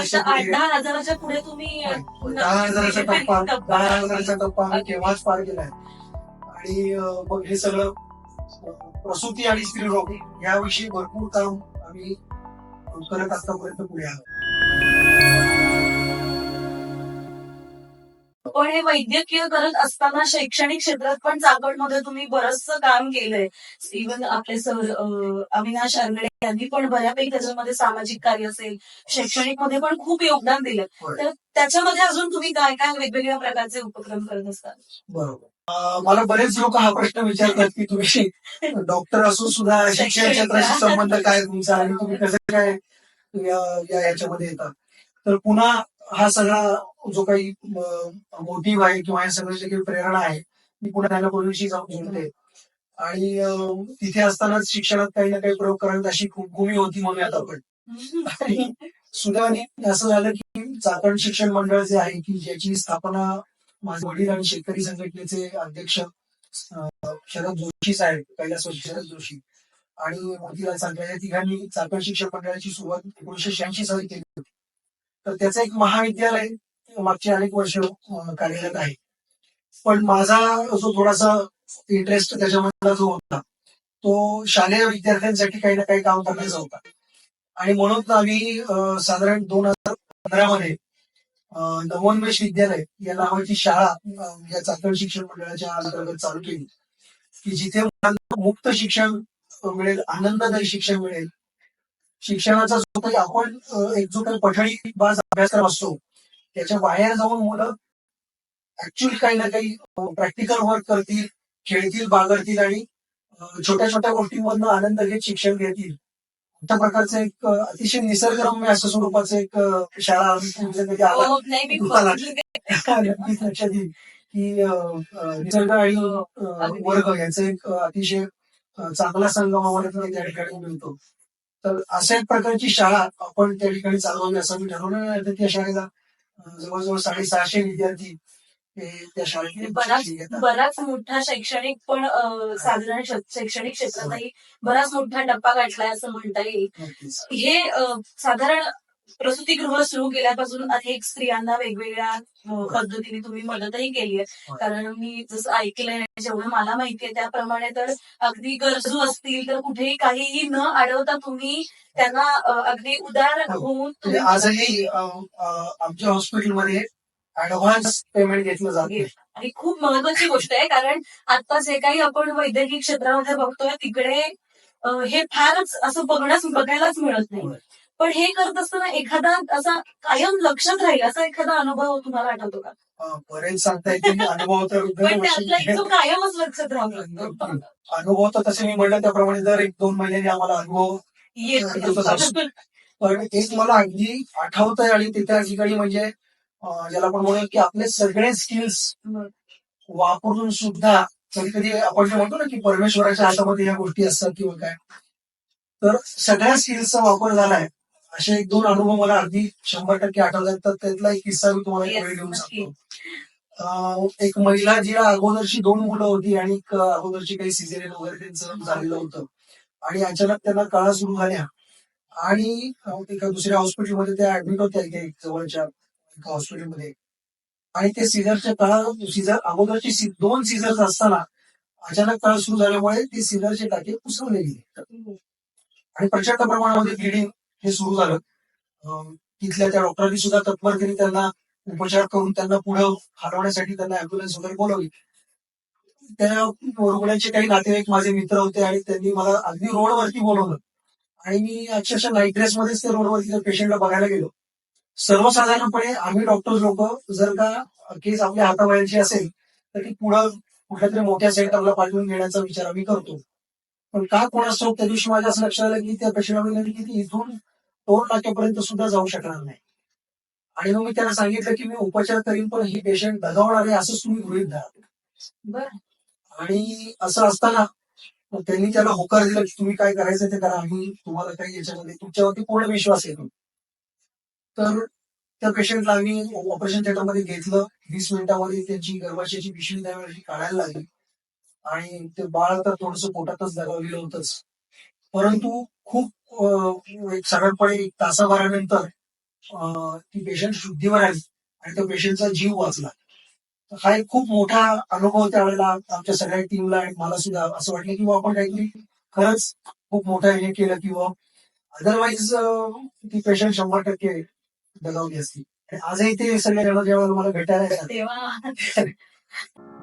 दहा हजाराच्या पुढे तुम्ही अ, दहा हजाराचा टप्पा. दहा हजाराचा टप्पा आम्ही केव्हाच पार केलाय आणि मग हे सगळं प्रसूती आणि स्त्रीरोग याविषयी भरपूर काम आम्ही करत आतापर्यंत पुढे आलो पण हे वैद्यकीय करत असताना शैक्षणिक क्षेत्रात पण चाकणमध्ये तुम्ही बरचसं काम केलंय. इव्हन आपले सर अविनाश आरगडे यांनी पण बऱ्यापैकी त्याच्यामध्ये सामाजिक कार्य असेल शैक्षणिकमध्ये पण खूप योगदान दिलं. तर त्याच्यामध्ये अजून तुम्ही काय काय वेगवेगळ्या प्रकारचे उपक्रम करत असतात बरोबर. मला बरेच लोक हा प्रश्न विचारतात की तुम्ही डॉक्टर असून सुद्धा शिक्षण क्षेत्राशी संबंध काय तुमचा आणि तुम्ही कसं काय याच्यामध्ये येतात तर पुन्हा हा सगळा जो काही मोटिव्ह आहे किंवा या सगळं जे काही प्रेरणा आहे मी पुन्हा त्यांना पूर्वीशी जाऊन जोडते. आणि तिथे असतानाच शिक्षणात काही ना काही प्रयोग करण्यात अशी खूप भूमी होती म्हणूयात आपण. आणि सुदैवाने असं झालं की चाकण शिक्षण मंडळ जे आहे की ज्याची स्थापना माझे वडील आणि शेतकरी संघटनेचे अध्यक्ष शरद जोशी साहेब कैलास शरद जोशी आणि मोतीलाल सांगल्या या तिघांनी चाकण शिक्षण मंडळाची सुरुवात एकोणीशे शहाऐंशी साली केली होती. तर त्याचं एक महाविद्यालय मागची अनेक वर्ष कार्यरत आहे. पण माझा जो थोडासा इंटरेस्ट त्याच्यामधला जो होता तो शालेय विद्यार्थ्यांसाठी काही ना काही काम करण्याचा होता. आणि म्हणून आम्ही साधारण दोन हजार पंधरा मध्ये नवोन्मेष विद्यालय या नावाची शाळा या चाकण शिक्षण मंडळाच्या अंतर्गत चालू केली. की जिथे मुलांना मुक्त शिक्षण मिळेल आनंददायी शिक्षण मिळेल. शिक्षणाचा जो काही आपण एक जो काही पठणी बाज अभ्यासक्रम असतो त्याच्या बाहेर जाऊन मुलं ऍक्च्युअली काही ना काही प्रॅक्टिकल वर्क करतील खेळतील बागडतील आणि छोट्या छोट्या गोष्टींमधनं आनंद घेत शिक्षण घेतील. अशा प्रकारचं एक अतिशय निसर्गरम्य असं स्वरूपाचं एक शाळा हो. नक्कीच लक्षात येईल की निसर्ग आणि अं, वर्ग यांचा एक अतिशय चांगला संगम आम्हाला त्या ठिकाणी मिळतो. तर अशा एक प्रकारची शाळा आपण त्या ठिकाणी चालवावी असं मी ठरवलं त्या शाळेला जवळजवळ साडेसहाशे विद्यार्थी त्या शाळेत बराच बराच मोठा शैक्षणिक पण साधारण शैक्षणिक क्षेत्रातही बराच मोठा टप्पा गाठलाय असं म्हणता येईल. हे साधारण प्रसूतीगृह सुरू केल्यापासून अनेक स्त्रियांना वेगवेगळ्या पद्धतीने तुम्ही मदतही केली आहे होय. कारण मी जसं ऐकलंय जेवढं मला माहितीये त्याप्रमाणे तर अगदी गरजू असतील तर कुठेही काहीही न अडवता तुम्ही त्यांना अगदी उदार हो. होऊन म्हणजे आजही आमच्या हॉस्पिटलमध्ये ऍडव्हान्स पेमेंट घेतलं जाते आणि खूप महत्वाची गोष्ट आहे कारण आता जे काही आपण वैद्यकीय क्षेत्रामध्ये बघतोय तिकडे हे फारच असं बघण्यास बघायलाच मिळत नाही होय. पण हे करत असताना एखादा असा कायम लक्षात राहील असा एखादा अनुभव तुम्हाला आठवतो का? बरेच सांगता येतील अनुभव तर पण त्यातला एक दरवर्षी जो कायमच लक्षात राहू शकतो अनुभव तर तसे मी म्हणलं त्याप्रमाणे दर एक दोन महिन्यांनी आम्हाला अनुभव येतो पण एक मला अगदी आठवत आहे आणि ते त्या ठिकाणी म्हणजे ज्याला आपण म्हणूया की आपले सगळे स्किल्स वापरून सुद्धा कधी कधी आपण जे म्हणतो ना की परमेश्वराच्या हातामध्ये या गोष्टी असतात किंवा काय तर सगळ्या स्किल्सचा वापर झालाय. असे एक दोन अनुभव मला अगदी शंभर टक्के आठवतात तर त्यातला एक किस्सा मी तुम्हाला एक वेळ घेऊन सांगतो. एक महिला जिला अगोदरची दोन मुलं होती आणि एक अगोदरची काही सिझेरियन वगैरे त्यांचं झालेलं होतं. आणि अचानक त्यांना कळा सुरू झाल्या. आणि एका दुसऱ्या हॉस्पिटलमध्ये त्या ऍडमिट होत्या एका एक जवळच्या एका हॉस्पिटलमध्ये. आणि ते सिझरच्या कळा सिझर अगोदरची दोन सिझर्स असताना अचानक कळा सुरू झाल्यामुळे ते सिझरचे टाके उसवले गेले. आणि प्रचंड प्रमाणामध्ये ब्लिडिंग हे सुरू झालं. तिथल्या त्या डॉक्टरांनी सुद्धा तत्परतेने त्यांना उपचार करून त्यांना पुढे हलवण्यासाठी त्यांना अँब्युलन्स वगैरे बोलवली. त्या रुग्णांचे काही नातेवाईक माझे मित्र होते आणि त्यांनी मला अगदी रोडवरती बोलवलं. आणि मी अक्षरशः नाईट ड्रेस मध्येच त्या रोडवरती त्या पेशंटला बघायला गेलो. सर्वसाधारणपणे आम्ही डॉक्टर लोक जर का केस आपल्या हाताबाहेरची असेल तर ती पुढं कुठल्या तरी मोठ्या सेंटरला पाठवून घेण्याचा विचार आम्ही करतो. पण का कोणास त्या दिवशी माझ्या असं लक्षात आलं की त्या पेशंटला विनंती की इथून टोल नाक्यापर्यंत सुद्धा जाऊ शकणार नाही. आणि मग मी त्यांना सांगितलं की मी उपचार करीन पण ही पेशंट दगावणार आहे असंच तुम्ही गृहित धरा. आणि असं असताना त्यांनी त्याला होकार दिला की तुम्ही काय करायचं ते करा आम्ही तुम्हाला काही याच्यामध्ये तुमच्यावरती पूर्ण विश्वास येतो तर त्या पेशंटला आम्ही ऑपरेशन थिएटरमध्ये घेतलं. वीस मिनिटांमध्ये त्यांची गर्भाशयाची पिशवी त्यावेळी काढायला लागली. आणि ते बाळ तर थोडस पोटातच दगावलेलं होतंच. परंतु खूप एक साधारणपणे एक तासाभरानंतर ती पेशंट शुद्धीवर आली आणि त्या पेशंटचा जीव वाचला. हा एक खूप मोठा अनुभव त्यावेळेला आमच्या सगळ्या टीमला आणि मला सुद्धा असं वाटलं की आपण काहीतरी खरंच खूप मोठं हे केलं किंवा अदरवाईज ती पेशंट शंभर टक्के दगावली असती. आणि आजही ते सगळे जण जेव्हा मला भेटायला